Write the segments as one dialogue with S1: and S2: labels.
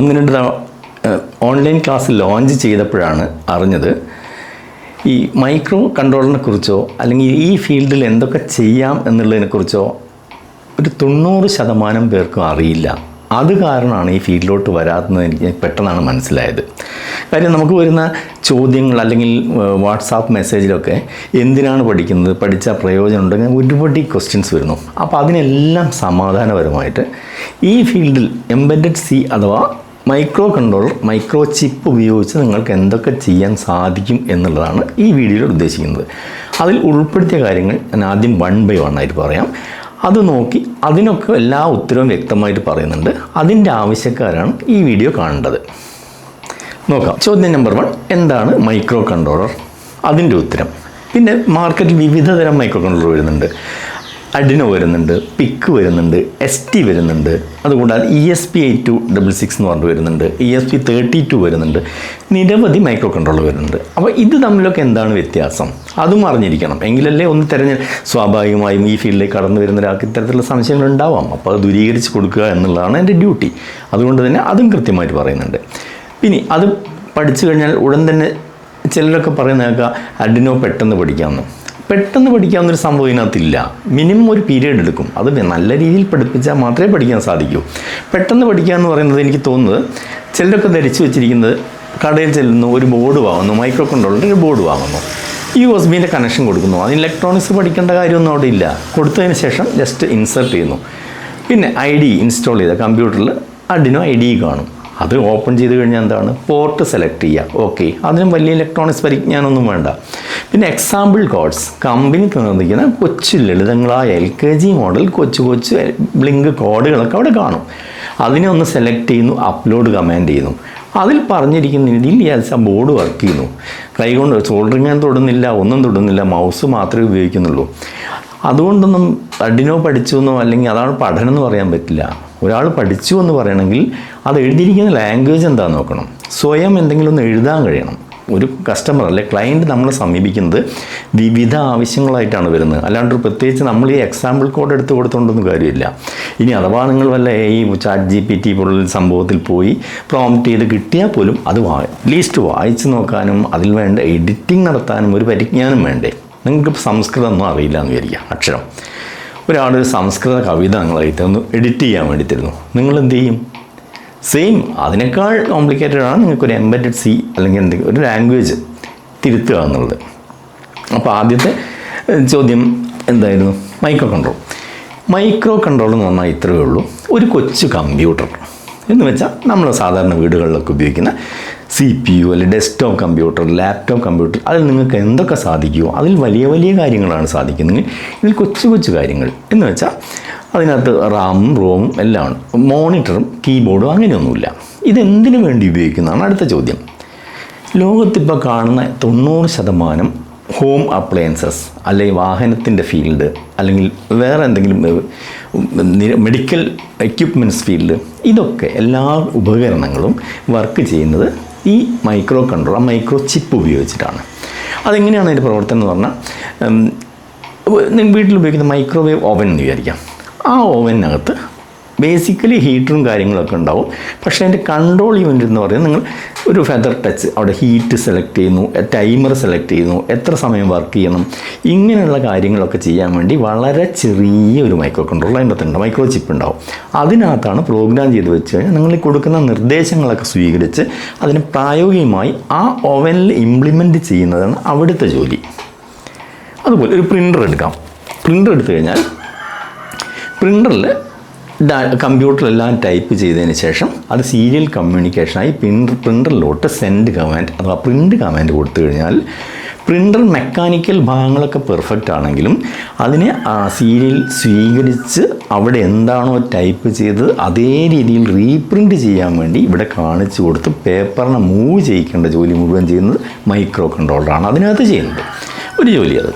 S1: ഒന്ന് രണ്ട് online class launch ചെയ്തപ്പോഴാണ് അറിഞ്ഞത് ഈ മൈക്രോ കൺട്രോളിനെ കുറിച്ചോ അല്ലെങ്കിൽ ഈ ഫീൽഡിൽ എന്തൊക്കെ ചെയ്യാം എന്നുള്ളതിനെ കുറിച്ചോ ഒരു തൊണ്ണൂറ് ശതമാനം പേർക്കും അറിയില്ല. അത് കാരണമാണ് ഈ ഫീൽഡിലോട്ട് വരാത്തത് എനിക്ക് പെട്ടെന്നാണ് മനസ്സിലായത്. കാര്യം നമുക്ക് വരുന്ന ചോദ്യങ്ങൾ അല്ലെങ്കിൽ വാട്സാപ്പ് മെസ്സേജിലൊക്കെ എന്തിനാണ് പഠിക്കുന്നത് പഠിച്ച പ്രയോജനം ഉണ്ടെങ്കിൽ ഒരുപാട് ക്വസ്റ്റ്യൻസ് വരുന്നു. അപ്പോൾ അതിനെല്ലാം സമാധാനപരമായിട്ട് ഈ ഫീൽഡിൽ എംബഡഡ് സി അഥവാ മൈക്രോ കൺട്രോളർ മൈക്രോ ചിപ്പ് ഉപയോഗിച്ച് നിങ്ങൾക്ക് എന്തൊക്കെ ചെയ്യാൻ സാധിക്കും എന്നുള്ളതാണ് ഈ വീഡിയോയിൽ ഉദ്ദേശിക്കുന്നത്. അതിൽ ഉൾപ്പെടുത്തിയ കാര്യങ്ങൾ ഞാൻ ആദ്യം വൺ ബൈ വൺ ആയിട്ട് പറയാം. അത് നോക്കി അതിനൊക്കെ എല്ലാ ഉത്തരവും വ്യക്തമായിട്ട് പറയുന്നുണ്ട്. അതിന്റെ ആവശ്യക്കാരാണ് ഈ വീഡിയോ കാണേണ്ടത്. നോക്കാം. ചോദ്യം നമ്പർ വൺ എന്താണ് മൈക്രോ കൺട്രോളർ അതിന്റെ ഉത്തരം. പിന്നെ മാർക്കറ്റിൽ വിവിധ തരം മൈക്രോ കൺട്രോളർ വരുന്നുണ്ട്. അഡിനോ വരുന്നുണ്ട് പിക്ക് വരുന്നുണ്ട് എസ് ടി വരുന്നുണ്ട്. അതുകൂടാതെ E S P eight two double six എന്ന് പറഞ്ഞിട്ട് വരുന്നുണ്ട്. E S P thirty two വരുന്നുണ്ട്. നിരവധി മൈക്രോ കൺട്രോളർ വരുന്നുണ്ട്. അപ്പോൾ ഇത് തമ്മിലൊക്കെ എന്താണ് വ്യത്യാസം? അതും അറിഞ്ഞിരിക്കണം. എങ്കിലല്ലേ ഒന്ന് തിരഞ്ഞ് സ്വാഭാവികമായും ഈ ഫീൽഡിലേക്ക് കടന്നു വരുന്ന ഒരാൾക്ക് ഇത്തരത്തിലുള്ള സംശയങ്ങൾ ഉണ്ടാവാം. അപ്പോൾ അത് ദൂരീകരിച്ച് കൊടുക്കുക എന്നുള്ളതാണ് എന്റെ ഡ്യൂട്ടി അതുകൊണ്ട് തന്നെ അതും കൃത്യമായിട്ട് പറയുന്നുണ്ട്. പിന്നെ അത് പഠിച്ചു കഴിഞ്ഞാൽ ഉടൻ തന്നെ ചിലരൊക്കെ പറയുന്ന കേൾക്കുക അഡിനോ പെട്ടെന്ന് പഠിക്കാമെന്ന്. പെട്ടെന്ന് പഠിക്കാവുന്നൊരു സംഭവം ഇതിനകത്തില്ല. മിനിമം ഒരു പീരീഡ് എടുക്കും. അത് നല്ല രീതിയിൽ പഠിപ്പിച്ചാൽ മാത്രമേ പഠിക്കാൻ സാധിക്കൂ. പെട്ടെന്ന് പഠിക്കുക എന്ന് പറയുന്നത് എനിക്ക് തോന്നുന്നത് ചിലരൊക്കെ ധരിച്ചു വെച്ചിരിക്കുന്നത് കടയിൽ ചെല്ലുന്നു ഒരു ബോർഡ് വാങ്ങുന്നു മൈക്രോ കൺട്രോളിന്റെ ഒരു ബോർഡ് വാങ്ങുന്നു. യു എസ് ബിന്റെ കണക്ഷൻ കൊടുക്കുന്നു. അതിന് ഇലക്ട്രോണിക്സ് പഠിക്കേണ്ട കാര്യമൊന്നും അവിടെ ഇല്ല. കൊടുത്തതിന് ശേഷം ജസ്റ്റ് ഇൻസർട്ട് ചെയ്യുന്നു. പിന്നെ ഐ ഡി ഇൻസ്റ്റാൾ ചെയ്ത കമ്പ്യൂട്ടറിൽ അഡിനോ ഐ ഡി കാണും. അത് ഓപ്പൺ ചെയ്ത് കഴിഞ്ഞാൽ എന്താണ്? പോർട്ട് സെലക്ട് ചെയ്യുക ഓക്കെ അതിനും വലിയ ഇലക്ട്രോണിക്സ് പരിജ്ഞാനമൊന്നും വേണ്ട. പിന്നെ എക്സാമ്പിൾ കോഡ്സ് കമ്പനി തന്നിരിക്കുന്ന കൊച്ചു ലളിതങ്ങളായ എൽ കെ ജി മോഡൽ കൊച്ചു കൊച്ചു ബ്ലിങ്ക് കോഡുകളൊക്കെ അവിടെ കാണും. അതിനെ ഒന്ന് സെലക്ട് ചെയ്യുന്നു അപ്ലോഡ് കമാൻഡ് ചെയ്യുന്നു. അതിൽ പറഞ്ഞിരിക്കുന്ന രീതിയിൽ ഈ ബോർഡ് വർക്ക് ചെയ്യുന്നു. കൈകൊണ്ട് സോൾഡറിങ് ഞാൻ തൊടുന്നില്ല ഒന്നും തൊടുന്നില്ല മൗസ് മാത്രമേ ഉപയോഗിക്കുന്നുള്ളൂ. അതുകൊണ്ടൊന്നും അഡിനോ പഠിച്ചു എന്നോ അല്ലെങ്കിൽ അതാണ് പഠനം എന്ന് പറയാൻ പറ്റില്ല. ഒരാൾ പഠിച്ചു എന്ന് പറയണമെങ്കിൽ അത് എഴുതിയിരിക്കുന്ന ലാംഗ്വേജ് എന്താ നോക്കണം. സ്വയം എന്തെങ്കിലും ഒന്ന് എഴുതാൻ കഴിയണം. ഒരു കസ്റ്റമർ അല്ലെ ക്ലയന്റ് നമ്മളെ സമീപിക്കുന്നത് വിവിധ ആവശ്യങ്ങളായിട്ടാണ് വരുന്നത്. അല്ലാണ്ട് പ്രത്യേകിച്ച് നമ്മൾ ഈ എക്സാമ്പിൾ കോഡ് എടുത്ത് കൊടുത്തോണ്ടൊന്നും കാര്യമില്ല. ഇനി അഥവാ നിങ്ങൾ വല്ല ഈ ചാറ്റ് ജി പി ടി പോലുള്ള സംഭവത്തിൽ പോയി പ്രോംപ്റ്റ് ചെയ്ത് കിട്ടിയാൽ പോലും അത് അറ്റ്ലീസ്റ്റ് വായിച്ച് നോക്കാനും അതിൽ വേണ്ട എഡിറ്റിംഗ് നടത്താനും ഒരു പരിജ്ഞാനം വേണ്ടേ? നിങ്ങൾക്ക് സംസ്കൃതം ഒന്നും അറിയില്ല എന്ന് വിചാരിക്കുക അക്ഷരം. ഒരാളൊരു സംസ്കൃത കവിത നിങ്ങളായിട്ട് ഒന്ന് എഡിറ്റ് ചെയ്യാൻ വേണ്ടി തരുന്നു നിങ്ങൾ എന്ത് ചെയ്യും സെയിം അതിനേക്കാൾ കോംപ്ലിക്കേറ്റഡ് ആണ് നിങ്ങൾക്കൊരു എംബറ്റഡ് സി അല്ലെങ്കിൽ എന്തെങ്കിലും ഒരു ലാംഗ്വേജ് തിരുത്തുക എന്നുള്ളത്. അപ്പോൾ ആദ്യത്തെ ചോദ്യം എന്തായിരുന്നു? മൈക്രോ കൺട്രോൾ മൈക്രോ കൺട്രോൾ എന്ന് പറഞ്ഞാൽ ഇത്രയേ ഉള്ളൂ. ഒരു കൊച്ചു കമ്പ്യൂട്ടർ എന്ന് വെച്ചാൽ നമ്മൾ സാധാരണ വീടുകളിലൊക്കെ ഉപയോഗിക്കുന്ന സി പി യു അല്ലെങ്കിൽ ഡെസ്ക്ടോപ്പ് കമ്പ്യൂട്ടർ ലാപ്ടോപ്പ് കമ്പ്യൂട്ടർ അതിൽ നിങ്ങൾക്ക് എന്തൊക്കെ സാധിക്കുമോ അതിൽ വലിയ വലിയ കാര്യങ്ങളാണ് സാധിക്കുന്നത്. ഇതിൽ കൊച്ചു കൊച്ചു കാര്യങ്ങൾ എന്ന് വെച്ചാൽ അതിനകത്ത് റാമും റോമും എല്ലാം മോണിറ്ററും കീബോർഡും അങ്ങനെയൊന്നുമില്ല. ഇതെന്തിനു വേണ്ടി ഉപയോഗിക്കുന്നതാണ് അടുത്ത ചോദ്യം. ലോകത്തിപ്പോൾ കാണുന്ന തൊണ്ണൂറ് ശതമാനം ഹോം അപ്ലയൻസസ് അല്ലെങ്കിൽ വാഹനത്തിന്റെ ഫീൽഡ് അല്ലെങ്കിൽ വേറെ എന്തെങ്കിലും മെഡിക്കൽ എക്യുപ്മെന്റ്സ് ഫീൽഡ് ഇതൊക്കെ എല്ലാ ഉപകരണങ്ങളും വർക്ക് ചെയ്യുന്നത് ഈ മൈക്രോ കൺട്രോൾ ആ മൈക്രോ ചിപ്പ് ഉപയോഗിച്ചിട്ടാണ് അതെങ്ങനെയാണ് അതിന്റെ പ്രവർത്തനം എന്ന് പറഞ്ഞാൽ നിങ്ങൾ വീട്ടിൽ ഉപയോഗിക്കുന്ന മൈക്രോവേവ് ഓവൻ എന്ന് വിചാരിക്കാം ആ ഓവനകത്ത് ബേസിക്കലി ഹീറ്ററും കാര്യങ്ങളൊക്കെ ഉണ്ടാവും. പക്ഷേ അതിന്റെ കൺട്രോൾ യൂണിറ്റ് എന്ന് പറയുന്നത് നിങ്ങൾ ഒരു ഫെദർ ടച്ച് അവിടെ ഹീറ്റ് സെലക്ട് ചെയ്യുന്നു ടൈമർ സെലക്ട് ചെയ്യുന്നു എത്ര സമയം വർക്ക് ചെയ്യണം ഇങ്ങനെയുള്ള കാര്യങ്ങളൊക്കെ ചെയ്യാൻ വേണ്ടി വളരെ ചെറിയ ഒരു മൈക്രോ കൺട്രോൾ അതിനകത്തുണ്ട് മൈക്രോ ചിപ്പ് ഉണ്ടാവും. അതിനകത്താണ് പ്രോഗ്രാം ചെയ്ത് വെച്ച് കഴിഞ്ഞാൽ നിങ്ങൾ കൊടുക്കുന്ന നിർദ്ദേശങ്ങളൊക്കെ സ്വീകരിച്ച് അതിന് പ്രായോഗികമായി ആ ഓവനിൽ ഇംപ്ലിമെന്റ് ചെയ്യുന്നതാണ് അവിടുത്തെ ജോലി. അതുപോലെ ഒരു പ്രിന്റർ എടുക്കാം. പ്രിന്റർ എടുത്തു കഴിഞ്ഞാൽ പ്രിന്ററിൽ കമ്പ്യൂട്ടറിലെല്ലാം ടൈപ്പ് ചെയ്തതിന് ശേഷം അത് സീരിയൽ കമ്മ്യൂണിക്കേഷനായി പ്രിന്റർ പ്രിന്ററിലോട്ട് സെൻഡ് കമാൻഡ് അഥവാ പ്രിന്റ് കമാൻഡ് കൊടുത്തു കഴിഞ്ഞാൽ പ്രിന്റർ മെക്കാനിക്കൽ ഭാഗങ്ങളൊക്കെ പെർഫെക്റ്റ് ആണെങ്കിലും അതിനെ സീരിയൽ സ്വീകരിച്ച് അവിടെ എന്താണോ ടൈപ്പ് ചെയ്തത് അതേ രീതിയിൽ റീപ്രിന്റ് ചെയ്യാൻ വേണ്ടി ഇവിടെ കാണിച്ചു കൊടുത്ത് പേപ്പറിനെ മൂവ് ചെയ്യിക്കേണ്ട ജോലി മുഴുവൻ ചെയ്യുന്നത് മൈക്രോ കൺട്രോളറാണ് അതിനകത്ത് ചെയ്യുന്നത്. ഒരു ജോലി അത്.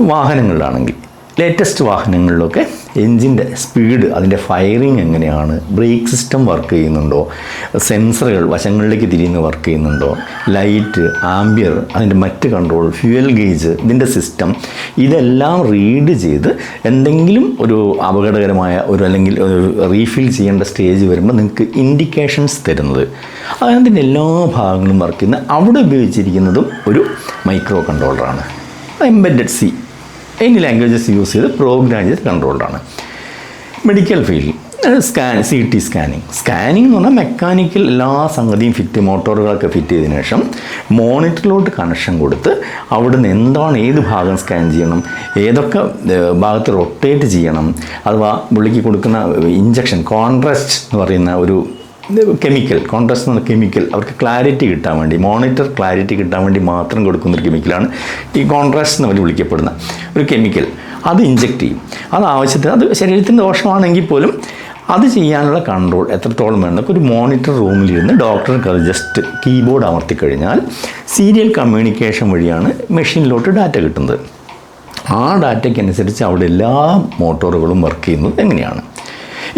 S1: വാഹനങ്ങളിലാണെങ്കിൽ. ലേറ്റസ്റ്റ് വാഹനങ്ങളിലൊക്കെ എൻജിന്റെ സ്പീഡ് അതിന്റെ ഫയറിങ് എങ്ങനെയാണ്? ബ്രേക്ക് സിസ്റ്റം വർക്ക് ചെയ്യുന്നുണ്ടോ? സെൻസറുകൾ വശങ്ങളിലേക്ക് തിരിയുന്ന വർക്ക് ചെയ്യുന്നുണ്ടോ? ലൈറ്റ് ആംബിയർ അതിന്റെ മറ്റ് കൺട്രോൾ ഫ്യൂവൽ ഗേജ് ഇതിന്റെ സിസ്റ്റം ഇതെല്ലാം റീഡ് ചെയ്ത് എന്തെങ്കിലും ഒരു അപകടകരമായ ഒരു അല്ലെങ്കിൽ ഒരു റീഫിൽ ചെയ്യേണ്ട സ്റ്റേജ് വരുമ്പോൾ നിങ്ങൾക്ക് ഇൻഡിക്കേഷൻസ് തരുന്നത്. അതിന്റെ എല്ലാ ഭാഗങ്ങളും വർക്ക് ചെയ്യുന്ന അവിടെ ഉപയോഗിച്ചിരിക്കുന്നതും ഒരു micro കൺട്രോളറാണ് embedded C any languages use ചെയ്ത് പ്രോഗ്രാം ചെയ്ത് കൺട്രോൾഡാണ് medical field scan C T scanning scanning എന്ന് പറഞ്ഞാൽ മെക്കാനിക്കൽ എല്ലാ സംഗതിയും ഫിറ്റ് മോട്ടോറുകളൊക്കെ ഫിറ്റ് ചെയ്തതിനു ശേഷം മോണിറ്ററിലോട്ട് കണക്ഷൻ കൊടുത്ത് അവിടുന്ന് എന്താണ് ഏത് ഭാഗം സ്കാൻ ചെയ്യണം ഏതൊക്കെ ഭാഗത്ത് റൊട്ടേറ്റ് ചെയ്യണം അഥവാ പുള്ളിക്ക് കൊടുക്കുന്ന ഇഞ്ചക്ഷൻ കോൺട്രസ്റ്റ് എന്ന് പറയുന്ന ഒരു കെമിക്കൽ കോൺട്രാസ്റ്റ് എന്ന കെമിക്കൽ അവർക്ക് ക്ലാരിറ്റി കിട്ടാൻ വേണ്ടി മോണിറ്റർ ക്ലാരിറ്റി കിട്ടാൻ വേണ്ടി മാത്രം കൊടുക്കുന്ന ഒരു കെമിക്കലാണ് ഈ കോൺട്രാസ്റ്റ് എന്ന് അവർ വിളിക്കപ്പെടുന്ന ഒരു കെമിക്കൽ അത് ഇഞ്ചെക്ട് ചെയ്യും. അത് ആവശ്യത്തിന് അത് ശരീരത്തിന്റെ ദോഷമാണെങ്കിൽ പോലും അത് ചെയ്യാനുള്ള കൺട്രോൾ എത്രത്തോളം വേണമെന്നൊക്കെ ഒരു മോണിറ്റർ റൂമിലിരുന്ന് ഡോക്ടർക്ക് അത് ജസ്റ്റ് കീബോർഡ് അമർത്തി കഴിഞ്ഞാൽ സീരിയൽ കമ്മ്യൂണിക്കേഷൻ വഴിയാണ് മെഷീനിലോട്ട് ഡാറ്റ കിട്ടുന്നത്. ആ ഡാറ്റയ്ക്കനുസരിച്ച് അവിടെ എല്ലാ മോട്ടോറുകളും വർക്ക് ചെയ്യുന്നത് എങ്ങനെയാണ്?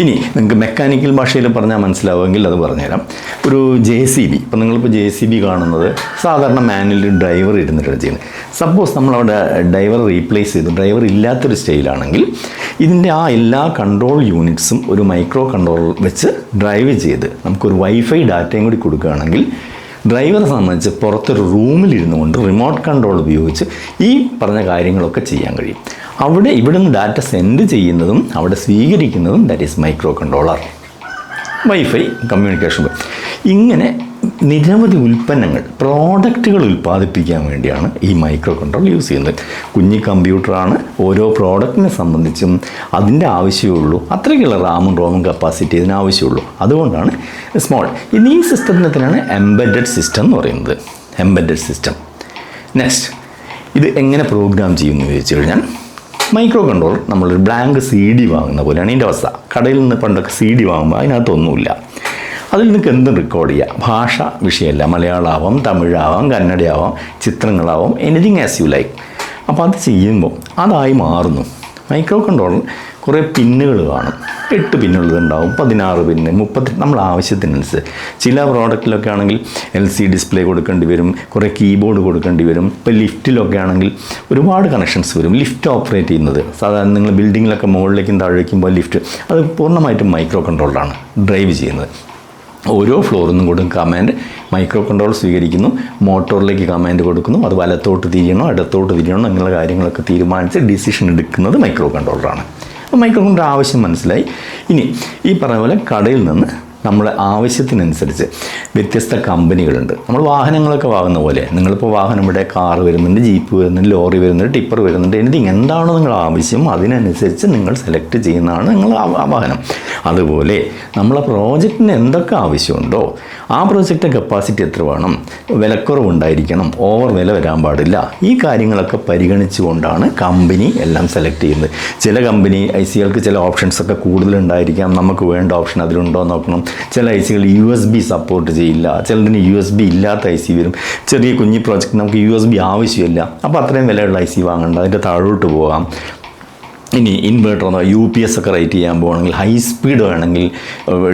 S1: ഇനി നിങ്ങൾക്ക് മെക്കാനിക്കൽ ഭാഷയിൽ പറഞ്ഞാൽ മനസ്സിലാവുമെങ്കിൽ അത് പറഞ്ഞുതരാം. ഒരു ജെ സി ബി ഇപ്പം നിങ്ങളിപ്പോൾ ജെ സി ബി കാണുന്നത് സാധാരണ മാനുവൽ ഡ്രൈവർ ഇരുന്നിട്ടാണ് ചെയ്യുന്നത്. സപ്പോസ് നമ്മളവിടെ ഡ്രൈവർ റീപ്ലേസ് ചെയ്തു. ഡ്രൈവർ ഇല്ലാത്തൊരു സ്റ്റൈലാണെങ്കിൽ ഇതിന്റെ ആ എല്ലാ കൺട്രോൾ യൂണിറ്റ്സും ഒരു മൈക്രോ കൺട്രോൾ വെച്ച് ഡ്രൈവ് ചെയ്ത് നമുക്കൊരു വൈഫൈ ഡാറ്റയും കൂടി കൊടുക്കുകയാണെങ്കിൽ ഡ്രൈവറെ സംബന്ധിച്ച് പുറത്തൊരു റൂമിലിരുന്നു കൊണ്ട് റിമോട്ട് കൺട്രോൾ ഉപയോഗിച്ച് ഈ പറഞ്ഞ കാര്യങ്ങളൊക്കെ ചെയ്യാൻ കഴിയും. അവിടെ ഇവിടുന്ന് ഡാറ്റ സെൻഡ് ചെയ്യുന്നതും അവിടെ സ്വീകരിക്കുന്നതും that is micro controller wifi communication ഇങ്ങനെ നിരവധി ഉൽപ്പന്നങ്ങൾ പ്രോഡക്റ്റുകൾ ഉൽപ്പാദിപ്പിക്കാൻ വേണ്ടിയാണ് ഈ മൈക്രോ കൺട്രോൾ യൂസ് ചെയ്യുന്നത്. കുഞ്ഞി കമ്പ്യൂട്ടറാണ് ഓരോ പ്രോഡക്റ്റിനെ സംബന്ധിച്ചും അതിന്റെ ആവശ്യമുള്ളൂ അത്രയ്ക്കുള്ള റാമും റോമും കപ്പാസിറ്റി ഇതിന് ആവശ്യമുള്ളൂ അതുകൊണ്ടാണ് സ്മോൾ ഇനി ഈ സിസ്റ്റത്തിനകത്തിനാണ് എംബെഡഡ് സിസ്റ്റം എന്ന് പറയുന്നത്. എംബെഡഡ് സിസ്റ്റം നെക്സ്റ്റ് ഇത് എങ്ങനെ പ്രോഗ്രാം ചെയ്യുമെന്ന് ചോദിച്ചു കഴിഞ്ഞാൽ മൈക്രോ കൺട്രോൾ നമ്മളൊരു ബ്ലാങ്ക് സി ഡി വാങ്ങുന്ന പോലെയാണ്. ഇതിന്റെ അവസ്ഥ. കടയിൽ നിന്ന് പണ്ടൊക്കെ സി ഡി വാങ്ങുമ്പോൾ അതിനകത്തൊന്നുമില്ല. അതിൽ നിങ്ങൾക്ക് എന്തും റെക്കോർഡ് ചെയ്യാം. ഭാഷ വിഷയമല്ല. മലയാളമാവാം തമിഴാവാം കന്നഡയാവാം ചിത്രങ്ങളാവാം എനിത്തിങ് ആസ് യു ലൈക്ക് അപ്പോൾ അത് ചെയ്യുമ്പോൾ അതായി മാറുന്നു. മൈക്രോ കൺട്രോളർ കുറേ പിന്നുകൾ കാണും. എട്ട് പിന്നുള്ളതുണ്ടാവും പതിനാറ് പിന്ന് മുപ്പത്തി നമ്മൾ ആവശ്യത്തിനനുസരിച്ച്. ചില പ്രോഡക്റ്റിലൊക്കെ ആണെങ്കിൽ എൽ സി ഡിസ്പ്ലേ കൊടുക്കേണ്ടി വരും കുറേ കീബോർഡ് കൊടുക്കേണ്ടി വരും. ഇപ്പോൾ ലിഫ്റ്റിലൊക്കെ ആണെങ്കിൽ ഒരുപാട് കണക്ഷൻസ് വരും. ലിഫ്റ്റ് ഓപ്പറേറ്റ് ചെയ്യുന്നത്. സാധാരണ നിങ്ങൾ ബിൽഡിങ്ങിലൊക്കെ മുകളിലേക്കും താഴേക്കും പോയി ലിഫ്റ്റ് അത് പൂർണമായിട്ടും മൈക്രോ കൺട്രോളാണ് ഡ്രൈവ് ചെയ്യുന്നത്. ഓരോ ഫ്ലോറിൽ നിന്നും കൊടുക്കും കമാൻഡ് മൈക്രോ കൺട്രോൾ സ്വീകരിക്കുന്നു മോട്ടോറിലേക്ക് കമാൻഡ് കൊടുക്കുന്നു അത് വലത്തോട്ട് തിരിയണോ ഇടത്തോട്ട് തിരിയണോ എന്നുള്ള കാര്യങ്ങളൊക്കെ തീരുമാനിച്ച് ഡിസിഷൻ എടുക്കുന്നത് മൈക്രോ കൺട്രോളറാണ് അപ്പോൾ മൈക്രോഫോണിന്റെ ആവശ്യം മനസ്സിലായി. ഇനി ഈ പറഞ്ഞ പോലെ കടയിൽ നിന്ന് നമ്മുടെ ആവശ്യത്തിനനുസരിച്ച് വ്യത്യസ്ത കമ്പനികളുണ്ട്. നമ്മൾ വാഹനങ്ങളൊക്കെ വാങ്ങുന്ന പോലെ നിങ്ങളിപ്പോൾ വാഹനം ഇവിടെ കാർ വരുന്നുണ്ട് ജീപ്പ് വരുന്നുണ്ട് ലോറി വരുന്നുണ്ട് ടിപ്പർ വരുന്നുണ്ട് എനിത്തിങ് എന്താണോ നിങ്ങൾ ആവശ്യം അതിനനുസരിച്ച് നിങ്ങൾ സെലക്ട് ചെയ്യുന്നതാണ് നിങ്ങൾ ആ വാഹനം. അതുപോലെ നമ്മളെ പ്രോജക്റ്റിന് എന്തൊക്കെ ആവശ്യമുണ്ടോ ആ പ്രോജക്റ്റ് കപ്പാസിറ്റി എത്ര വേണം? വിലക്കുറവുണ്ടായിരിക്കണം. ഓവർ വില വരാൻ പാടില്ല. ഈ കാര്യങ്ങളൊക്കെ പരിഗണിച്ചുകൊണ്ടാണ് കമ്പനി എല്ലാം സെലക്ട് ചെയ്യുന്നത്. ചില കമ്പനി ഐ സികൾക്ക് ചില ഓപ്ഷൻസ് ഒക്കെ കൂടുതലുണ്ടായിരിക്കാം. നമുക്ക് വേണ്ട ഓപ്ഷൻ അതിലുണ്ടോ നോക്കണം. ചില ഐ സികൾ യു എസ് ബി സപ്പോർട്ട് ചെയ്യില്ല. ചിലതിന് യു എസ് ബി ഇല്ലാത്ത ഐ സി വരും. ചെറിയ കുഞ്ഞി പ്രോജക്റ്റ് നമുക്ക് യു എസ് ബി ആവശ്യമില്ല. അപ്പോൾ അത്രയും വിലയുള്ള ഐ സി വാങ്ങേണ്ട. അതിന്റെ താഴോട്ട് പോകാം. ഇനി ഇൻവേർട്ടർ എന്നോ യു പി എസ് ഒക്കെ റേറ്റ് ചെയ്യാൻ പോകണമെങ്കിൽ ഹൈ സ്പീഡ് വേണമെങ്കിൽ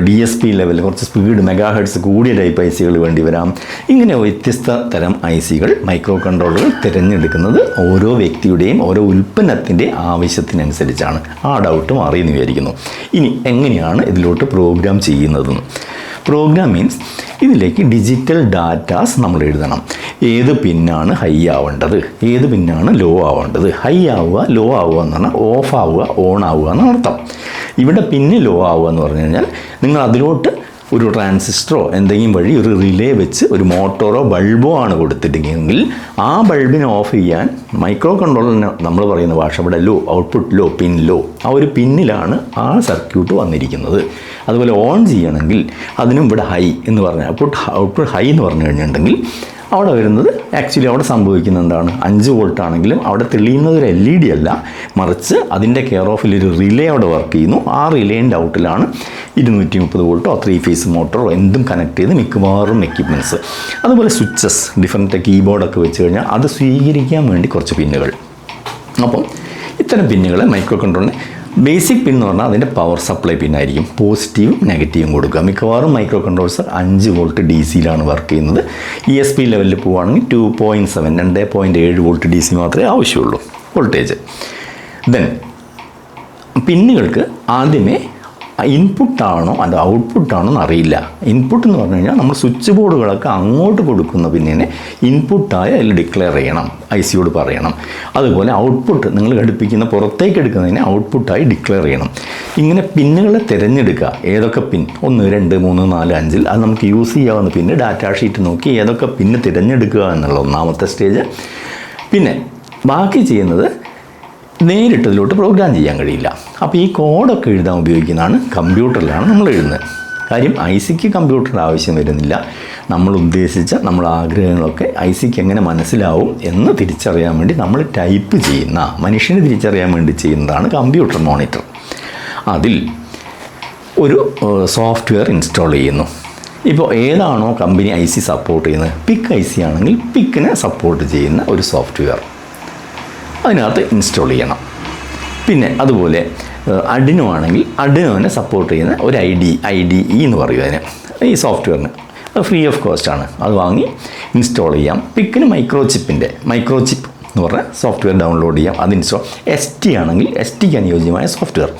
S1: ഡി എസ് പി ലെവൽ കുറച്ച് സ്പീഡ് മെഗാ ഹെഡ്സ് കൂടിയ ടൈപ്പ് ഐ സികൾ വേണ്ടി വരാം. ഇങ്ങനെ വ്യത്യസ്ത തരം ഐ സികൾ മൈക്രോ കൺട്രോളുകൾ തിരഞ്ഞെടുക്കുന്നത് ഓരോ വ്യക്തിയുടെയും ഓരോ ഉൽപ്പന്നത്തിന്റെ ആവശ്യത്തിനനുസരിച്ചാണ്. ആ ഡൗട്ട് മാറിയെന്ന് വിചാരിക്കുന്നു. ഇനി എങ്ങനെയാണ് ഇതിലോട്ട് പ്രോഗ്രാം ചെയ്യുന്നതെന്ന്? പ്രോഗ്രാം മീൻസ് ഇതിലേക്ക് ഡിജിറ്റൽ ഡാറ്റാസ് നമ്മൾ എഴുതണം. ഏത് പിന്നാണ് ഹൈ ആവേണ്ടത്? ഏത് പിന്നാണ് ലോ ആവേണ്ടത്? ഹൈ ആവുക ലോ ആവുക എന്ന് പറഞ്ഞാൽ ഓഫ് ആവുക ഓൺ ആവുക എന്ന് അർത്ഥം. ഇവിടെ പിന്നെ ലോ ആവുക എന്ന് പറഞ്ഞു കഴിഞ്ഞാൽ നിങ്ങൾ അതിലോട്ട് ഒരു ട്രാൻസിസ്റ്ററോ എന്തെങ്കിലും വഴി ഒരു റിലേ വെച്ച് ഒരു മോട്ടോറോ ബൾബോ ആണ് കൊടുത്തിട്ടുണ്ടെങ്കിൽ ആ ബൾബിനെ ഓഫ് ചെയ്യാൻ മൈക്രോ കൺട്രോളിന് നമ്മൾ പറയുന്ന ഭാഷ ഇവിടെ low output low pin low ആ ഒരു പിന്നിലാണ് ആ സർക്യൂട്ട് വന്നിരിക്കുന്നത്. അതുപോലെ ഓൺ ചെയ്യണമെങ്കിൽ അതിനും ഇവിടെ ഹൈ എന്ന് പറഞ്ഞാൽ ഔട്ട്പുട്ട് ഔട്ട്പുട്ട് ഹൈ എന്ന് പറഞ്ഞു കഴിഞ്ഞിട്ടുണ്ടെങ്കിൽ അവിടെ വരുന്നത് ആക്ച്വലി അവിടെ സംഭവിക്കുന്ന എന്താണ്? അഞ്ച് വോൾട്ട് ആണെങ്കിലും അവിടെ തെളിയുന്നത് ഒരു എൽ ഇ ഡി അല്ല. മറിച്ച് അതിന്റെ കെയർ ഓഫിൽ ഒരു റിലേ അവിടെ വർക്ക് ചെയ്യുന്നു. ആ റിലേന്റെ ഔട്ടിലാണ് ഇരുന്നൂറ്റി മുപ്പത് വോൾട്ടോ ത്രീ ഫേസ് മോട്ടറോ എന്തും കണക്ട് ചെയ്ത് മിക്കവാറും എക്യുപ്മെന്റ്സ് അതുപോലെ സ്വിച്ചസ് ഡിഫറെന്റ് കീബോർഡൊക്കെ വെച്ച് കഴിഞ്ഞാൽ അത് സ്വീകരിക്കാൻ വേണ്ടി കുറച്ച് പിന്നുകൾ. അപ്പം ഇത്തരം പിന്നുകളെ മൈക്രോ കൺട്രോളിന് ബേസിക് പിൻ എന്ന് പറഞ്ഞാൽ അതിന്റെ പവർ സപ്ലൈ പിൻ ആയിരിക്കും. പോസിറ്റീവും നെഗറ്റീവും കൊടുക്കുക. മിക്കവാറും മൈക്രോ കൺട്രോൾസർ അഞ്ച് വോൾട്ട് ഡി സിയിലാണ് വർക്ക് ചെയ്യുന്നത്. ഇ എസ് പി ലെവലിൽ പോവുകയാണെങ്കിൽ ടു പോയിന്റ് സെവൻ രണ്ട് പോയിന്റ് ഏഴ് വോൾട്ട് ഡി സി മാത്രമേ ആവശ്യമുള്ളൂ. വോൾട്ടേജ് ദെൻ പിന്നുകൾക്ക് ആദ്യമേ ഇൻപുട്ടാണോ അത് ഔട്ട്പുട്ടാണോ എന്ന് അറിയില്ല ഇൻപുട്ട് എന്ന് പറഞ്ഞു കഴിഞ്ഞാൽ നമ്മൾ സ്വിച്ച് ബോർഡുകളൊക്കെ അങ്ങോട്ട് കൊടുക്കുന്ന പിന്നെ ഇൻപുട്ടായി അതിൽ ഡിക്ലെയർ ചെയ്യണം ഐ സിയോട് പറയണം. അതുപോലെ ഔട്ട്പുട്ട് നിങ്ങൾ ഘടിപ്പിക്കുന്ന പുറത്തേക്ക് എടുക്കുന്നതിനെ ഔട്ട്പുട്ടായി ഡിക്ലെയർ ചെയ്യണം. ഇങ്ങനെ പിന്നുകളെ തിരഞ്ഞെടുക്കുക ഏതൊക്കെ പിൻ ഒന്ന് രണ്ട് മൂന്ന് നാല് അഞ്ചിൽ അത് നമുക്ക് യൂസ് ചെയ്യാവുന്ന പിന്നെ ഡാറ്റാ ഷീറ്റ് നോക്കി ഏതൊക്കെ പിന്ന് തിരഞ്ഞെടുക്കുക എന്നുള്ള ഒന്നാമത്തെ സ്റ്റേജ് പിന്നെ ബാക്കി ചെയ്യുന്നത് നേരിട്ട് ഇതിലോട്ട് പ്രോഗ്രാം ചെയ്യാൻ കഴിയില്ല. അപ്പോൾ ഈ കോഡൊക്കെ എഴുതാൻ ഉപയോഗിക്കുന്നതാണ് കമ്പ്യൂട്ടറിലാണ് നമ്മൾ എഴുതുന്നത്. കാര്യം ഐ സിക്ക് കമ്പ്യൂട്ടറിന്റെ ആവശ്യം വരുന്നില്ല. നമ്മൾ ഉദ്ദേശിച്ച നമ്മൾ ആഗ്രഹങ്ങളൊക്കെ ഐ സിക്ക് എങ്ങനെ മനസ്സിലാവും എന്ന് തിരിച്ചറിയാൻ വേണ്ടി നമ്മൾ ടൈപ്പ് ചെയ്യുന്ന മനുഷ്യനെ തിരിച്ചറിയാൻ വേണ്ടി ചെയ്യുന്നതാണ് കമ്പ്യൂട്ടർ മോണിറ്റർ അതിൽ ഒരു സോഫ്റ്റ്വെയർ ഇൻസ്റ്റാൾ ചെയ്യുന്നു. ഇപ്പോൾ ഏതാണോ കമ്പനി ഐ സി സപ്പോർട്ട് ചെയ്യുന്നത്? പിക്ക് ഐ സി ആണെങ്കിൽ പിക്കിനെ സപ്പോർട്ട് ചെയ്യുന്ന ഒരു സോഫ്റ്റ്വെയർ അതിനകത്ത് ഇൻസ്റ്റാൾ ചെയ്യണം. പിന്നെ അതുപോലെ അഡിനോ ആണെങ്കിൽ അഡിനോനെ സപ്പോർട്ട് ചെയ്യുന്ന ഒരു I D I D E എന്ന് പറയും അതിന്. ഈ സോഫ്റ്റ്വെയറിന് അത് ഫ്രീ ഓഫ് കോസ്റ്റ് ആണ്. അത് വാങ്ങി ഇൻസ്റ്റാൾ ചെയ്യാം. പിക്കിന് മൈക്രോ ചിപ്പിന്റെ മൈക്രോ ചിപ്പ് എന്ന് പറഞ്ഞാൽ സോഫ്റ്റ്വെയർ ഡൗൺലോഡ് ചെയ്യാം. അത് ഇൻസ്റ്റാൾ എസ് ടി ആണെങ്കിൽ എസ് ടിക്ക് അനുയോജ്യമായ സോഫ്റ്റ്വെയർ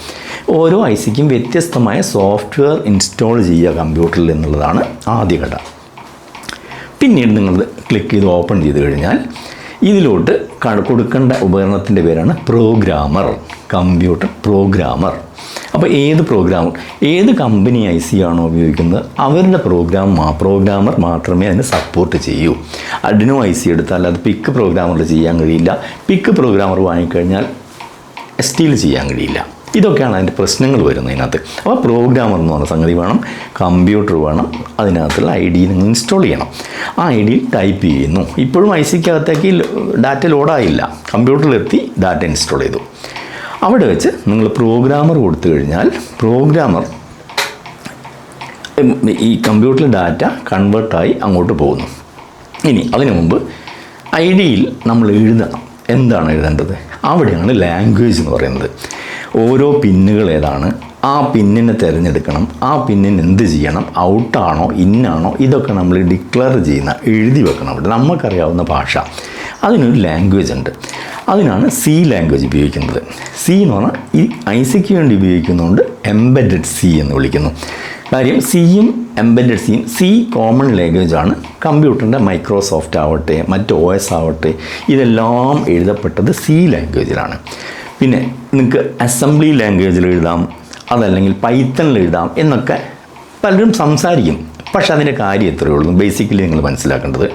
S1: ഓരോ ഐ സിക്കും വ്യത്യസ്തമായ സോഫ്റ്റ്വെയർ ഇൻസ്റ്റാൾ ചെയ്യുക കമ്പ്യൂട്ടറിൽ എന്നുള്ളതാണ് ആദ്യ ഘട്ടം. പിന്നീട് നിങ്ങൾ ക്ലിക്ക് ചെയ്ത് ഓപ്പൺ ചെയ്ത് കഴിഞ്ഞാൽ ഇതിലോട്ട് കൊടുക്കേണ്ട ഉപകരണത്തിന്റെ പേരാണ് പ്രോഗ്രാമർ കമ്പ്യൂട്ടർ പ്രോഗ്രാമർ. അപ്പോൾ ഏത് പ്രോഗ്രാമർ ഏത് കമ്പനി ഐ സി ആണോ ഉപയോഗിക്കുന്നത് അവരുടെ പ്രോഗ്രാം പ്രോഗ്രാമർ മാത്രമേ അതിന് സപ്പോർട്ട് ചെയ്യൂ. അഡിനോ ഐ സി എടുത്താൽ അത് പിക്ക് പ്രോഗ്രാമർ ചെയ്യാൻ കഴിയില്ല. പിക്ക് പ്രോഗ്രാമർ വാങ്ങിക്കഴിഞ്ഞാൽ എസ് ടിയിൽ ചെയ്യാൻ കഴിയില്ല. ഇതൊക്കെയാണ് അതിന്റെ പ്രശ്നങ്ങൾ വരുന്നത് ഇതിനകത്ത്. അപ്പോൾ പ്രോഗ്രാമർ എന്ന് പറഞ്ഞ സംഗതി വേണം കമ്പ്യൂട്ടർ വേണം അതിനകത്തുള്ള ഐ ഡി നിങ്ങൾ ഇൻസ്റ്റാൾ ചെയ്യണം. ആ ഐ ഡിയിൽ ടൈപ്പ് ചെയ്യുന്നു. ഇപ്പോഴും ഐ സിക്കകത്തേക്ക് ഡാറ്റ ലോഡായില്ല കമ്പ്യൂട്ടറിലെത്തി ഡാറ്റ ഇൻസ്റ്റാൾ ചെയ്തു. അവിടെ വെച്ച് നിങ്ങൾ പ്രോഗ്രാമർ കൊടുത്തു കഴിഞ്ഞാൽ പ്രോഗ്രാമർ ഈ കമ്പ്യൂട്ടറിൽ ഡാറ്റ കൺവേർട്ടായി അങ്ങോട്ട് പോകുന്നു. ഇനി അതിനു മുമ്പ് ഐ ഡിയിൽ നമ്മൾ എഴുതണം. എന്താണ് എഴുതേണ്ടത്? അവിടെയാണ് ലാംഗ്വേജ് എന്ന് പറയുന്നത്. ഓരോ പിന്നുകൾ ഏതാണ്? ആ പിന്നിനെ തിരഞ്ഞെടുക്കണം. ആ പിന്നിന് എന്ത് ചെയ്യണം? ഔട്ടാണോ ഇന്നാണോ? ഇതൊക്കെ നമ്മൾ ഡിക്ലെയർ ചെയ്യുന്ന എഴുതി വെക്കണം അവിടെ. നമുക്കറിയാവുന്ന ഭാഷ. അതിനൊരു ലാംഗ്വേജ് ഉണ്ട്. അതിനാണ് സി ലാംഗ്വേജ് ഉപയോഗിക്കുന്നത്. സി എന്ന് പറഞ്ഞാൽ ഈ ഐസിക്ക് സിക്ക് വേണ്ടി ഉപയോഗിക്കുന്നതുകൊണ്ട് എംബെഡഡ് സി എന്ന് വിളിക്കുന്നു. കാര്യം സിയും എംബെഡഡ് സിയും സി കോമൺ ലാംഗ്വേജ് ആണ്. കമ്പ്യൂട്ടറിന്റെ മൈക്രോസോഫ്റ്റ് ആവട്ടെ മറ്റ് ഒ എസ് ആവട്ടെ ഇതെല്ലാം എഴുതപ്പെട്ടത് സി ലാംഗ്വേജിലാണ്. പിന്നെ നിങ്ങൾക്ക് അസംബ്ലി ലാംഗ്വേജിൽ എഴുതാം അതല്ലെങ്കിൽ പൈത്തണിൽ എഴുതാം എന്നൊക്കെ പലരും സംസാരിക്കും. പക്ഷെ അതിന്റെ കാര്യം എത്രയേ ഉള്ളൂ. ബേസിക്കലി നിങ്ങൾ മനസ്സിലാക്കേണ്ടത്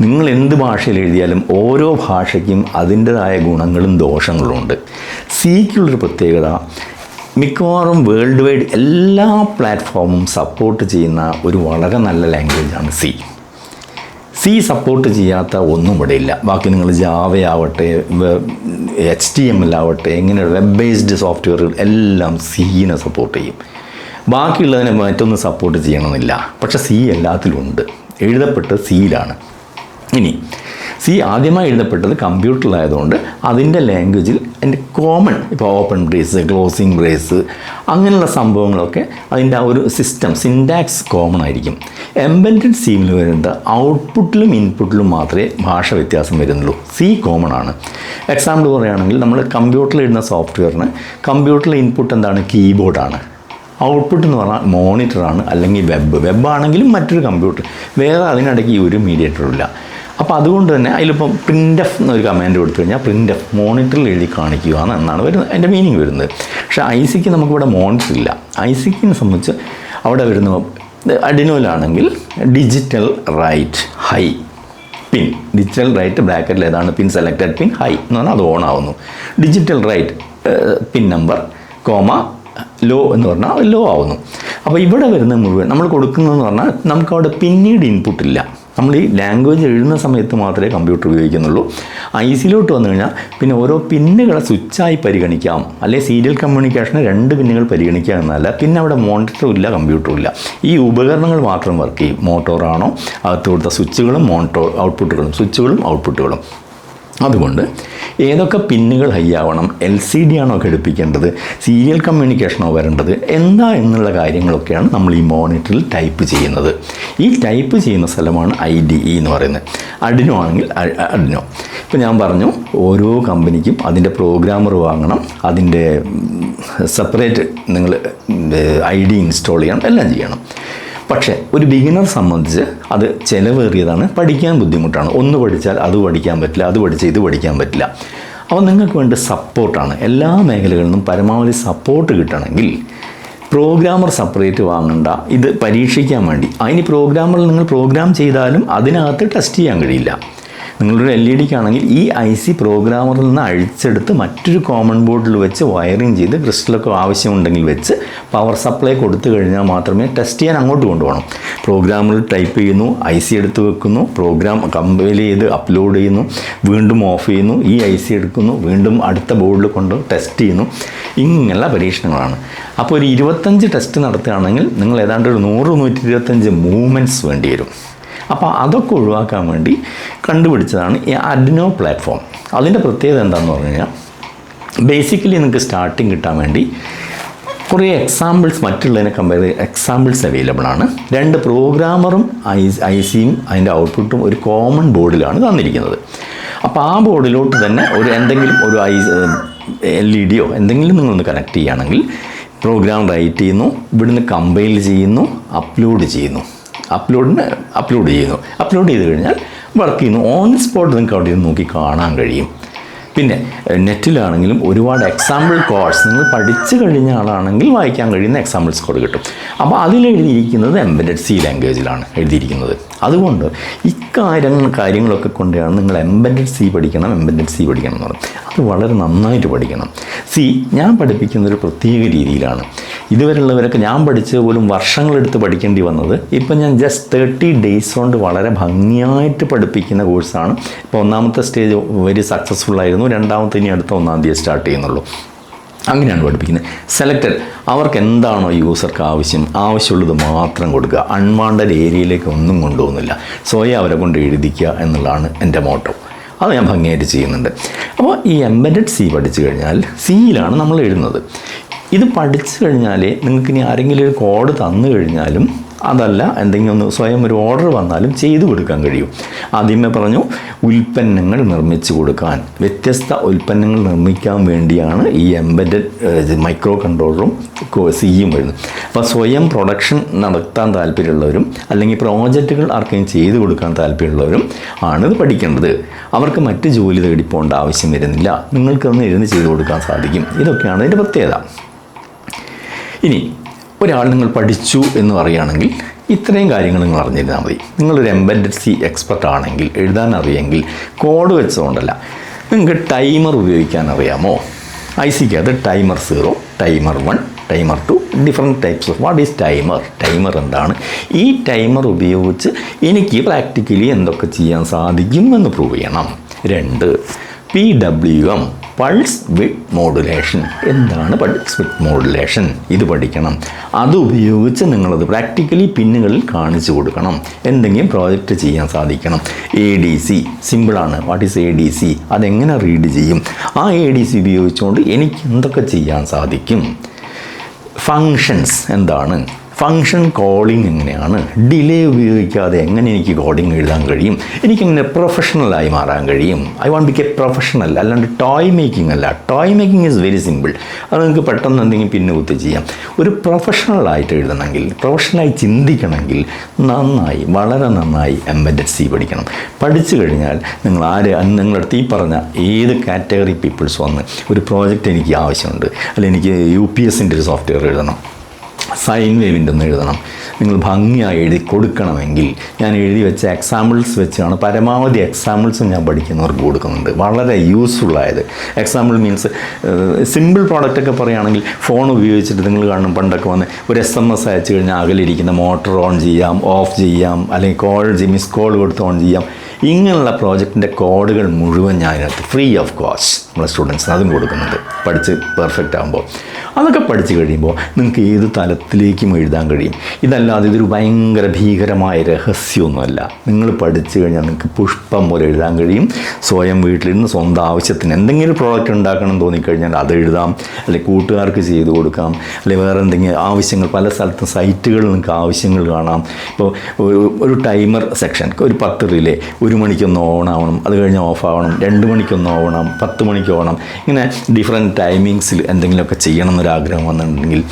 S1: നിങ്ങൾ എന്ത് ഭാഷയിൽ എഴുതിയാലും ഓരോ ഭാഷയ്ക്കും അതിന്റെതായ ഗുണങ്ങളും ദോഷങ്ങളും ഉണ്ട്. സിക്കുള്ളൊരു പ്രത്യേകത മിക്കവാറും വേൾഡ് വൈഡ് എല്ലാ പ്ലാറ്റ്ഫോമും സപ്പോർട്ട് ചെയ്യുന്ന ഒരു വളരെ നല്ല ലാംഗ്വേജാണ് സി സി സപ്പോർട്ട് ചെയ്യാത്ത ഒന്നും ഇവിടെ ഇല്ല. ബാക്കി നിങ്ങൾ ജാവയാവട്ടെ എച്ച് ടി എം എൽ ആവട്ടെ ഇങ്ങനെയുള്ള വെബ് ബേസ്ഡ് സോഫ്റ്റ്വെയറുകൾ എല്ലാം സീനെ സപ്പോർട്ട് ചെയ്യും. ബാക്കിയുള്ളതിനെ മറ്റൊന്നും സപ്പോർട്ട് ചെയ്യണമെന്നില്ല. പക്ഷേ സി എല്ലാത്തിലും ഉണ്ട്. എഴുതപ്പെട്ട് സിയിലാണ് ഇനി സി ആദ്യമായി എഴുതപ്പെട്ടത് കമ്പ്യൂട്ടറിലായതുകൊണ്ട് അതിന്റെ ലാംഗ്വേജിൽ അതിന്റെ കോമൺ ഇപ്പോൾ ഓപ്പൺ ബ്രേസ് ക്ലോസിങ് ബ്രേസ് അങ്ങനെയുള്ള സംഭവങ്ങളൊക്കെ അതിന്റെ ആ ഒരു സിസ്റ്റം സിൻഡാക്സ് കോമൺ ആയിരിക്കും. എംബന്റഡ് സിയിൽ വരുന്നത് ഔട്ട്പുട്ടിലും ഇൻപുട്ടിലും മാത്രമേ ഭാഷ വ്യത്യാസം വരുന്നുള്ളൂ. സി കോമൺ ആണ്. എക്സാമ്പിൾ പറയുകയാണെങ്കിൽ നമ്മൾ കമ്പ്യൂട്ടറിൽ ഇടുന്ന സോഫ്റ്റ്വെയറിന് കമ്പ്യൂട്ടറിലെ ഇൻപുട്ട് എന്താണ്? കീബോർഡാണ് ഔട്ട്പുട്ട് എന്ന് പറഞ്ഞാൽ മോണിറ്ററാണ് അല്ലെങ്കിൽ വെബ് വെബ് ആണെങ്കിലും മറ്റൊരു കമ്പ്യൂട്ടർ വേറെ അതിനിടയ്ക്ക് ഒരു മീഡിയേറ്ററും ഇല്ല. അപ്പോൾ അതുകൊണ്ട് തന്നെ അതിലിപ്പം പ്രിന്റ് എഫ് എന്നൊരു കമാൻഡ് കൊടുത്തു കഴിഞ്ഞാൽ പ്രിന്റ് എഫ് മോണിറ്ററിൽ എഴുതി കാണിക്കുക എന്നാണ് വരുന്നത് അതിന്റെ മീനിങ് വരുന്നത്. പക്ഷേ ഐ സിക്ക് നമുക്കിവിടെ മോണിറ്റർ ഇല്ല. ഐ സിക്കിനെ സംബന്ധിച്ച് അവിടെ വരുന്ന അഡിനോയിലാണെങ്കിൽ digital write high pin digital write ബ്രാക്കറ്റിൽ ഏതാണ്? പിൻ സെലക്റ്റഡ് പിൻ ഹൈ എന്ന് പറഞ്ഞാൽ അത് ഓൺ ആവുന്നു. Digital write pin number comma low എന്ന് പറഞ്ഞാൽ ലോ ആവുന്നു. അപ്പോൾ ഇവിടെ വരുന്ന മുഴുവൻ നമ്മൾ കൊടുക്കുന്നതെന്ന് പറഞ്ഞാൽ നമുക്ക് അവിടെ പിന്നീട് ഇൻപുട്ട് ഇല്ല. നമ്മൾ ഈ ലാംഗ്വേജ് എഴുതുന്ന സമയത്ത് മാത്രമേ കമ്പ്യൂട്ടർ ഉപയോഗിക്കുന്നുള്ളൂ. ഐ സിയിലോട്ട് വന്നു കഴിഞ്ഞാൽ പിന്നെ ഓരോ പിന്നുകളെ സ്വിച്ചായി പരിഗണിക്കാം. അല്ലെ സീരിയൽ കമ്മ്യൂണിക്കേഷന് രണ്ട് പിന്നുകൾ പരിഗണിക്കുക എന്നല്ല പിന്നെ അവിടെ മോണിറ്ററും ഇല്ല കമ്പ്യൂട്ടറും ഇല്ല. ഈ ഉപകരണങ്ങൾ മാത്രം വർക്ക് ചെയ്യും. മോട്ടോറാണോ അകത്ത് കൊടുത്ത സ്വിച്ചുകളും മോട്ടോ ഔട്ട്പുട്ടുകളും സ്വിച്ചുകളും ഔട്ട്പുട്ടുകളും അതുകൊണ്ട് ഏതൊക്കെ പിന്നുകൾ ഹൈ ആവണം എൽ സി ഡി ആണോ ഘടിപ്പിക്കേണ്ടത് സീരിയൽ കമ്മ്യൂണിക്കേഷനോ വരേണ്ടത് എന്താ എന്നുള്ള കാര്യങ്ങളൊക്കെയാണ് നമ്മൾ ഈ മോണിറ്ററിൽ ടൈപ്പ് ചെയ്യുന്നത്. ഈ ടൈപ്പ് ചെയ്യുന്ന സ്ഥലമാണ് ഐ ഡി ഇ എന്ന് പറയുന്നത്. അഡിനോ ആണെങ്കിൽ അഡിനോ ഇപ്പോൾ ഞാൻ പറഞ്ഞു ഓരോ കമ്പനിക്കും അതിന്റെ പ്രോഗ്രാമർ വാങ്ങണം അതിന്റെ സെപ്പറേറ്റ് നിങ്ങൾ ഐ ഡി ഇൻസ്റ്റാൾ ചെയ്യണം എല്ലാം ചെയ്യണം. പക്ഷേ ഒരു ബിഗിനർ സംബന്ധിച്ച് അത് ചിലവേറിയതാണ് പഠിക്കാൻ ബുദ്ധിമുട്ടാണ്. ഒന്ന് പഠിച്ചാൽ അത് പഠിക്കാൻ പറ്റില്ല അത് പഠിച്ചാൽ ഇത് പഠിക്കാൻ പറ്റില്ല. അപ്പോൾ നിങ്ങൾക്ക് വേണ്ട സപ്പോർട്ടാണ് എല്ലാ മേഖലകളിൽ നിന്നും പരമാവധി സപ്പോർട്ട് കിട്ടണമെങ്കിൽ പ്രോഗ്രാമർ സെപ്പറേറ്റ് വാങ്ങണ്ട. ഇത് പരീക്ഷിക്കാൻ വേണ്ടി. അതിന് പ്രോഗ്രാമർ നിങ്ങൾ പ്രോഗ്രാം ചെയ്താലും അതിനകത്ത് ടെസ്റ്റ് ചെയ്യാൻ കഴിയില്ല. നിങ്ങളൊരു എൽ ഇ ഡിക്കാണെങ്കിൽ ഈ ഐ സി പ്രോഗ്രാമറിൽ നിന്ന് അഴിച്ചെടുത്ത് മറ്റൊരു കോമൺ ബോർഡിൽ വെച്ച് വയറിങ് ചെയ്ത് ക്രിസ്റ്റലൊക്കെ ആവശ്യമുണ്ടെങ്കിൽ വെച്ച് പവർ സപ്ലൈ കൊടുത്തു കഴിഞ്ഞാൽ മാത്രമേ ടെസ്റ്റ് ചെയ്യാൻ അങ്ങോട്ട് കൊണ്ടുപോകണം. പ്രോഗ്രാമിൽ ടൈപ്പ് ചെയ്യുന്നു ഐ സി എടുത്ത് വെക്കുന്നു പ്രോഗ്രാം കമ്പൈൽ ചെയ്ത് അപ്ലോഡ് ചെയ്യുന്നു വീണ്ടും ഓഫ് ചെയ്യുന്നു ഈ ഐ സി എടുക്കുന്നു വീണ്ടും അടുത്ത ബോർഡിൽ കൊണ്ട് ടെസ്റ്റ് ചെയ്യുന്നു. ഇങ്ങനെയുള്ള പരീക്ഷണങ്ങളാണ്. അപ്പോൾ ഒരു ഇരുപത്തഞ്ച് ടെസ്റ്റ് നടത്തുകയാണെങ്കിൽ നിങ്ങൾ ഏതാണ്ട് ഒരു നൂറ് നൂറ്റി ഇരുപത്തഞ്ച് മൂവ്മെന്റ്സ് വേണ്ടി വരും അപ്പോൾ അതൊക്കെ ഒഴിവാക്കാൻ വേണ്ടി കണ്ടുപിടിച്ചതാണ് ഈ അഡ്നോ പ്ലാറ്റ്ഫോം അതിന്റെ പ്രത്യേകത എന്താണെന്ന് പറഞ്ഞു കഴിഞ്ഞാൽ ബേസിക്കലി നിങ്ങൾക്ക് സ്റ്റാർട്ടിങ് കിട്ടാൻ വേണ്ടി കുറേ എക്സാമ്പിൾസ് മറ്റുള്ളതിനെ കമ്പയർ ചെയ്ത് എക്സാമ്പിൾസ് അവൈലബിൾ ആണ്. രണ്ട് പ്രോഗ്രാമറും ഐ ഐ സിയും അതിന്റെ ഔട്ട്പുട്ടും ഒരു കോമൺ ബോർഡിലാണ് തന്നിരിക്കുന്നത്. അപ്പോൾ ആ ബോർഡിലോട്ട് തന്നെ ഒരു എന്തെങ്കിലും ഒരു ഐ എൽ ഇ ഡിയോ എന്തെങ്കിലും നിങ്ങളൊന്ന് കണക്ട് ചെയ്യുകയാണെങ്കിൽ പ്രോഗ്രാം റൈറ്റ് ചെയ്യുന്നു ഇവിടുന്ന് കമ്പൈൽ ചെയ്യുന്നു അപ്ലോഡ് ചെയ്യുന്നു. അപ്ലോഡിന് അപ്ലോഡ് ചെയ്യുന്നു. അപ്ലോഡ് ചെയ്ത് കഴിഞ്ഞാൽ വർക്ക് ചെയ്യുന്നു. ഓൺ സ്പോട്ട് നിങ്ങൾക്ക് അവിടെ നോക്കി കാണാൻ കഴിയും. പിന്നെ നെറ്റിലാണെങ്കിലും ഒരുപാട് എക്സാമ്പിൾ കോഡ്സ് നിങ്ങൾ പഠിച്ചു കഴിഞ്ഞ ആളാണെങ്കിൽ വായിക്കാൻ കഴിയുന്ന എക്സാമ്പിൾസ് കോഡ് കിട്ടും. അപ്പോൾ അതിൽ എഴുതിയിരിക്കുന്നത് എംബഡഡ് സി ലാംഗ്വേജിലാണ് എഴുതിയിരിക്കുന്നത്. അതുകൊണ്ട് ഇക്കാര്യങ്ങൾ കാര്യങ്ങളൊക്കെ കൊണ്ടാണ് നിങ്ങൾ എംബഡഡ് സി പഠിക്കണം എംബഡഡ് സി പഠിക്കണം എന്ന് പറയുന്നത്. അത് വളരെ നന്നായിട്ട് പഠിക്കണം. സി ഞാൻ പഠിപ്പിക്കുന്ന ഒരു പ്രത്യേക രീതിയിലാണ്. ഇതുവരെയുള്ളവരൊക്കെ ഞാൻ പഠിച്ചത് പോലും വർഷങ്ങളെടുത്ത് പഠിക്കേണ്ടി വന്നത് ഇപ്പം ഞാൻ ജസ്റ്റ് തേർട്ടി ഡേയ്സ് കൊണ്ട് വളരെ ഭംഗിയായിട്ട് പഠിപ്പിക്കുന്ന കോഴ്സാണ് ഇപ്പോൾ ഒന്നാമത്തെ സ്റ്റേജ് വെരി സക്സസ്ഫുൾ ആയിരുന്നു. രണ്ടാമത്തെ ഇനി അടുത്ത ഒന്നാം തീയതി സ്റ്റാർട്ട് ചെയ്യുന്നുള്ളൂ. അങ്ങനെയാണ് പഠിപ്പിക്കുന്നത്. സെലക്റ്റഡ് അവർക്ക് എന്താണോ യൂസർക്ക് ആവശ്യം ആവശ്യമുള്ളത് മാത്രം കൊടുക്കുക. അൺവാണ്ടഡ് ഏരിയയിലേക്ക് ഒന്നും കൊണ്ടുപോകുന്നില്ല. സ്വയം അവരെ കൊണ്ട് എഴുതിക്കുക എന്നുള്ളതാണ് എന്റെ മോട്ടോ അത് ഞാൻ ഭംഗിയായിട്ട് ചെയ്യുന്നുണ്ട്. അപ്പോൾ ഈ എംബഡഡ് സി പഠിച്ചു കഴിഞ്ഞാൽ സിയിലാണ് നമ്മൾ എഴുതുന്നത്. ഇത് പഠിച്ചു കഴിഞ്ഞാൽ നിങ്ങൾക്ക് ഇനി ആരെങ്കിലും ഒരു കോഡ് തന്നു കഴിഞ്ഞാലും അതല്ല എന്തെങ്കിലും ഒന്ന് സ്വയം ഒരു ഓർഡർ വന്നാലും ചെയ്തു കൊടുക്കാൻ കഴിയും. ആദ്യമേ പറഞ്ഞു ഉൽപ്പന്നങ്ങൾ നിർമ്മിച്ചു കൊടുക്കാൻ. വ്യത്യസ്ത ഉൽപ്പന്നങ്ങൾ നിർമ്മിക്കാൻ വേണ്ടിയാണ് ഈ എംബഡഡ് മൈക്രോ കൺട്രോളറും സിയും വരുന്നത്. അപ്പോൾ സ്വയം പ്രൊഡക്ഷൻ നടത്താൻ താല്പര്യമുള്ളവരും അല്ലെങ്കിൽ പ്രോജക്റ്റുകൾ ആർക്കെങ്കിലും ചെയ്തു കൊടുക്കാൻ താല്പര്യമുള്ളവരും ആണ് ഇത് പഠിക്കേണ്ടത്. അവർക്ക് മറ്റ് ജോലി തേടി പോകേണ്ട ആവശ്യം വരുന്നില്ല. നിങ്ങൾക്കൊന്ന് ഇരുന്ന് ചെയ്തു കൊടുക്കാൻ സാധിക്കും. ഇതൊക്കെയാണ് ഇതിന്റെ പ്രത്യേകത. ഇനി ഒരാൾ നിങ്ങൾ പഠിച്ചു എന്ന് പറയുകയാണെങ്കിൽ ഇത്രയും കാര്യങ്ങൾ നിങ്ങൾ അറിഞ്ഞിരുന്നാൽ മതി. നിങ്ങളൊരു എംബൻഡഡ് സി എക്സ്പെർട്ട് ആണെങ്കിൽ എഴുതാൻ അറിയെങ്കിൽ കോഡ് വെച്ചതുകൊണ്ടല്ല. നിങ്ങൾക്ക് ടൈമർ ഉപയോഗിക്കാൻ അറിയാമോ? ഐ സിക്ക് അത് timer zero timer one timer two different types of what is timer timer എന്താണ്? ഈ ടൈമർ ഉപയോഗിച്ച് എനിക്ക് പ്രാക്ടിക്കലി എന്തൊക്കെ ചെയ്യാൻ സാധിക്കും എന്ന് പ്രൂവ് ചെയ്യണം. രണ്ട് P W M pulse width modulation എന്താണ് പൾസ് വിത്ത് മോഡുലേഷൻ ഇത് പഠിക്കണം. അത് ഉപയോഗിച്ച് നിങ്ങളത് പ്രാക്ടിക്കലി പിന്നുകളിൽ കാണിച്ചു കൊടുക്കണം. എന്തെങ്കിലും പ്രോജക്റ്റ് ചെയ്യാൻ സാധിക്കണം. എ ഡി സി സിമ്പിളാണ് what is A D C അതെങ്ങനെ റീഡ് ചെയ്യും? ആ എ ഡി സി ഉപയോഗിച്ചുകൊണ്ട് എനിക്ക് എന്തൊക്കെ ചെയ്യാൻ സാധിക്കും? ഫങ്ഷൻസ് എന്താണ്? ഫങ്ഷൻ കോളിംഗ് എങ്ങനെയാണ്? ഡിലേ ഉപയോഗിക്കാതെ എങ്ങനെ എനിക്ക് കോഡിംഗ് എഴുതാൻ കഴിയും? എനിക്കെങ്ങനെ പ്രൊഫഷണലായി മാറാൻ കഴിയും? I want become a professional അല്ലാണ്ട് ടോയ് മേക്കിംഗ് അല്ല. Toy making is very simple അത് നിങ്ങൾക്ക് പെട്ടെന്ന് എന്തെങ്കിലും പിന്നെ കുത്തി ചെയ്യാം. ഒരു പ്രൊഫഷണലായിട്ട് എഴുതണമെങ്കിൽ പ്രൊഫഷണലായി ചിന്തിക്കണമെങ്കിൽ നന്നായി വളരെ നന്നായി എംബഡഡ് സി പഠിക്കണം. പഠിച്ചു കഴിഞ്ഞാൽ നിങ്ങൾ ആര് നിങ്ങളടുത്ത് ഈ പറഞ്ഞ ഏത് കാറ്റഗറി പീപ്പിൾസ് വന്ന് ഒരു പ്രോജക്റ്റ് എനിക്ക് ആവശ്യമുണ്ട്. അല്ലെങ്കിൽ എനിക്ക് യു പി എസിന്റെ ഒരു സോഫ്റ്റ്വെയർ എഴുതണം. സൈൻ വേവിന്റെ ഒന്ന് എഴുതണം നിങ്ങൾ ഭംഗിയായി എഴുതി കൊടുക്കണമെങ്കിൽ ഞാൻ എഴുതി വെച്ച എക്സാമ്പിൾസ് വെച്ചാണ് പരമാവധി എക്സാമ്പിൾസും ഞാൻ പഠിക്കുന്നവർക്ക് കൊടുക്കുന്നുണ്ട്. വളരെ യൂസ്ഫുൾ ആയത്. എക്സാമ്പിൾ മീൻസ് സിമ്പിൾ പ്രോഡക്റ്റൊക്കെ പറയുകയാണെങ്കിൽ ഫോൺ ഉപയോഗിച്ചിട്ട് നിങ്ങൾ കാണും പണ്ടൊക്കെ വന്ന് ഒരു എസ് എം എസ് അയച്ചു കഴിഞ്ഞാൽ അകലിരിക്കുന്ന മോട്ടർ ഓൺ ചെയ്യാം ഓഫ് ചെയ്യാം അല്ലെങ്കിൽ കോൾ മിസ് കോൾ കൊടുത്ത് ഓൺ ചെയ്യാം. ഇങ്ങനെയുള്ള പ്രോജക്റ്റിന്റെ കോഡുകൾ മുഴുവൻ ഞാൻ അതിനകത്ത് ഫ്രീ ഓഫ് കോസ്റ്റ് നമ്മളെ സ്റ്റുഡൻസിന് അതും കൊടുക്കുന്നുണ്ട്. പഠിച്ച് പെർഫെക്റ്റ് ആകുമ്പോൾ അതൊക്കെ പഠിച്ചു കഴിയുമ്പോൾ നിങ്ങൾക്ക് ഏത് തലത്തിലേക്കും എഴുതാൻ കഴിയും. ഇതല്ലാതെ ഇതൊരു ഭയങ്കര ഭീകരമായ രഹസ്യമൊന്നുമല്ല. നിങ്ങൾ പഠിച്ചു കഴിഞ്ഞാൽ നിങ്ങൾക്ക് പുഷ്പം പോലെ എഴുതാൻ കഴിയും. സ്വയം വീട്ടിലിരുന്ന് സ്വന്തം ആവശ്യത്തിന് എന്തെങ്കിലും പ്രോഡക്റ്റ് ഉണ്ടാക്കണം തോന്നിക്കഴിഞ്ഞാൽ അത് എഴുതാം. അല്ലെങ്കിൽ കൂട്ടുകാർക്ക് ചെയ്ത് കൊടുക്കാം. അല്ലെങ്കിൽ വേറെ എന്തെങ്കിലും ആവശ്യങ്ങൾ പല സ്ഥലത്തും സൈറ്റുകളിൽ നിങ്ങൾക്ക് ആവശ്യങ്ങൾ കാണാം. ഇപ്പോൾ ഒരു- ടൈമർ സെക്ഷൻ ഒരു പത്ത് റിലേ ഒരു മണിക്കൊന്ന് ഓൺ ആവണം. അത് കഴിഞ്ഞാൽ ഓഫ് ആവണം. രണ്ട് മണിക്കൊന്ന് ഓണം പത്ത് മണിക്ക് ഓണം ഇങ്ങനെ ഡിഫറെന്റ് ടൈമിങ്സിൽ എന്തെങ്കിലുമൊക്കെ ചെയ്യണം എന്നൊരാഗ്രഹം വന്നിട്ടുണ്ടെങ്കിൽ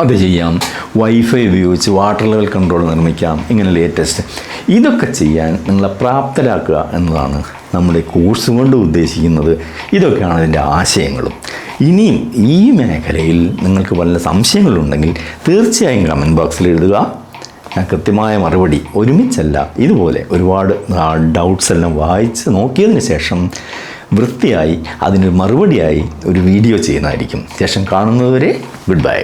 S1: അത് ചെയ്യാം. വൈഫൈ ഉപയോഗിച്ച് വാട്ടർ ലെവൽ കൺട്രോൾ നിർമ്മിക്കാം. ഇങ്ങനെ ലേറ്റസ്റ്റ് ഇതൊക്കെ ചെയ്യാൻ നിങ്ങളെ പ്രാപ്തരാക്കുക എന്നതാണ് നമ്മുടെ കോഴ്സ് കൊണ്ട് ഉദ്ദേശിക്കുന്നത്. ഇതൊക്കെയാണ് അതിന്റെ ആശയങ്ങളും. ഇനിയും ഈ മേഖലയിൽ നിങ്ങൾക്ക് വല്ല സംശയങ്ങളുണ്ടെങ്കിൽ തീർച്ചയായും കമന്റ് ബോക്സിൽ എഴുതുക. ഞാൻ കൃത്യമായ മറുപടി ഒരുമിച്ചല്ല ഇതുപോലെ ഒരുപാട് ഡൗട്ട്സ് എല്ലാം വായിച്ച് നോക്കിയതിന് ശേഷം വൃത്തിയായി അതിനൊരു മറുപടിയായി ഒരു വീഡിയോ ചെയ്യുന്നതായിരിക്കും. ശേഷം കാണുന്നതുവരെ ഗുഡ് ബൈ